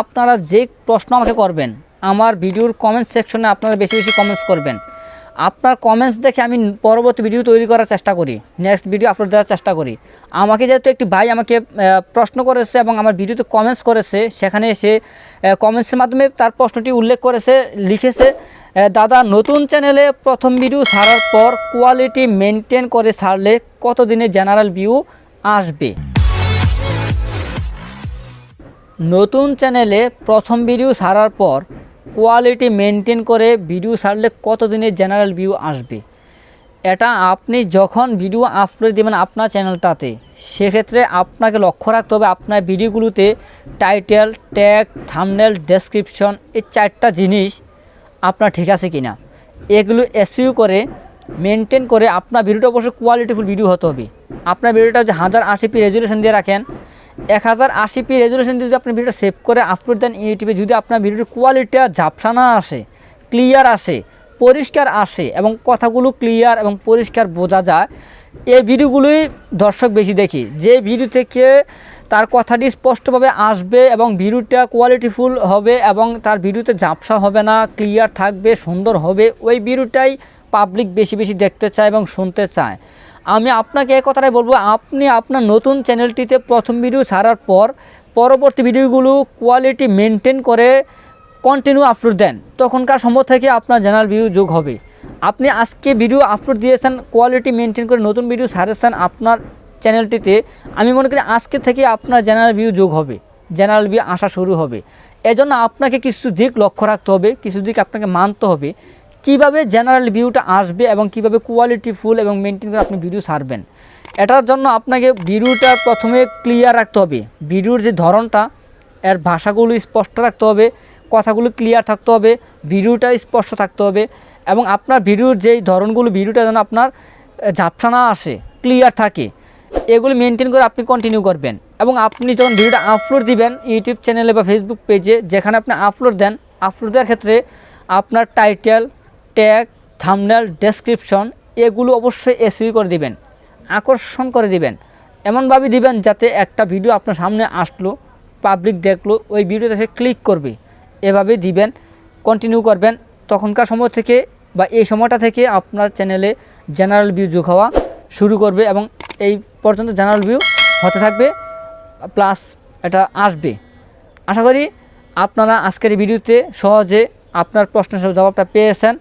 আপনারা যে প্রশ্ন আমাকে করবেন, আমার ভিডিওর কমেন্ট সেকশনে আপনারা বেশি বেশি কমেন্টস করবেন। আপনার কমেন্টস দেখে আমি পরবর্তী ভিডিও তৈরি করার চেষ্টা করি নেক্সট ভিডিও আপলোড দেওয়ার চেষ্টা করি। আমাকে যেহেতু একটি ভাই আমাকে প্রশ্ন করেছে এবং আমার ভিডিওতে কমেন্টস করেছে, সেখানে সে কমেন্টসের মাধ্যমে তার প্রশ্নটি উল্লেখ করেছে, লিখেছে দাদা, নতুন চ্যানেলে প্রথম ভিডিও ছাড়ার পর কোয়ালিটি মেনটেন করে ছাড়লে কতদিনে জেনারেল ভিউ আসবে? নতুন চ্যানেলে প্রথম ভিডিও ছাড়ার পর কোয়ালিটি মেনটেন করে ভিডিও ছাড়লে কতদিনে জেনারেল ভিউ আসবে? এটা আপনি যখন ভিডিও আপলোড দেবেন আপনার চ্যানেলটাতে সেক্ষেত্রে আপনাকে লক্ষ্য রাখতে হবে আপনার ভিডিওগুলোতে টাইটেল ট্যাগ থামনেল ডেসক্রিপশন এই চারটা জিনিস আপনার ঠিক আছে কি না এগুলো এসইউ করে মেনটেন করে আপনার ভিডিওটা অবশ্যই কোয়ালিটিফুল ভিডিও হতে হবে। আপনার ভিডিওটা যে হাজার আশি পি রেজুলেশন দিয়ে রাখেন এক হাজার আশি পি রেজুলেশন যদি আপনি ভিডিওটা সেভ করে আপলোড দেন ইউটিউবে যদি আপনার ভিডিওর কোয়ালিটিটা ঝাপসা না আসে ক্লিয়ার আসে, পরিষ্কার আসে এবং কথাগুলো ক্লিয়ার এবং পরিষ্কার বোঝা যায়, এই ভিডিওগুলোই দর্শক বেশি দেখি। যে ভিডিও থেকে তার কথাটি স্পষ্টভাবে আসবে এবং ভিডিওটা কোয়ালিটিফুল হবে এবং তার ভিডিওতে ঝাপসা হবে না ক্লিয়ার থাকবে, সুন্দর হবে, ওই ভিডিওটাই পাবলিক বেশি বেশি দেখতে চায় এবং শুনতে চায়। আমি আপনাকে এই কথাটাই বলব, আপনি আপনার নতুন চ্যানেলটিতে প্রথম ভিডিও ছাড়ার পর পরবর্তী ভিডিওগুলো কোয়ালিটি মেনটেন করে কন্টিনিউ আপলোড দেন। তখনকার সময় থেকে আপনার চ্যানেল ভিউ যোগ হবে। আপনি আজকে ভিডিও আপলোড দিয়েছেন কোয়ালিটি মেনটেন করে নতুন ভিডিও ছাড়েছেন আপনার চ্যানেলটিতে আমি মনে করি আজকে থেকে আপনার জেনারেল ভিউ যোগ হবে জেনারেল ভিউ আসা শুরু হবে। এজন্য আপনাকে কিছু দিক লক্ষ্য রাখতে হবে, কিছু দিক আপনাকে মানতে হবে। কীভাবে জেনারেল ভিউটা আসবে এবং কীভাবে কোয়ালিটি ফুল এবং মেনটেন করে আপনি ভিডিও সারবেন এটার জন্য আপনাকে ভিডিওটা প্রথমে ক্লিয়ার রাখতে হবে। ভিডিওর যে ধরনটা, এর ভাষাগুলো স্পষ্ট রাখতে হবে, কথাগুলো ক্লিয়ার থাকতে হবে ভিডিওটা স্পষ্ট থাকতে হবে এবং আপনার ভিডিওর যেই ধরনগুলো ভিডিওটা যেন আপনার ঝাপসা না আসে ক্লিয়ার থাকে, এগুলো মেনটেন করে আপনি কন্টিনিউ করবেন। এবং আপনি যখন ভিডিওটা আপলোড দিবেন ইউটিউব চ্যানেলে বা ফেসবুক পেজে যেখানে আপনি আপলোড দেন আপলোড দেওয়ার ক্ষেত্রে আপনার টাইটেল ট্যাগ থামনেল ডেসক্রিপশন এগুলো অবশ্যই এসইউ করে দিবেন, আকর্ষণ করে দিবেন, এমনভাবে দিবেন যাতে একটা ভিডিও আপনার সামনে আসলো পাবলিক দেখল, ওই ভিডিওতে সে ক্লিক করবে। এভাবে দিবেন কন্টিনিউ করবেন। তখনকার সময় থেকে বা এই সময়টা থেকে আপনার চ্যানেলে জেনারেল ভিউ যোগ হওয়া শুরু করবে এবং এই পর্যন্ত জেনারেল ভিউ হতে থাকবে প্লাস এটা আসবে। আশা করি আপনারা আজকের ভিডিওতে সহজে আপনার প্রশ্নের জবাবটা পেয়েছেন।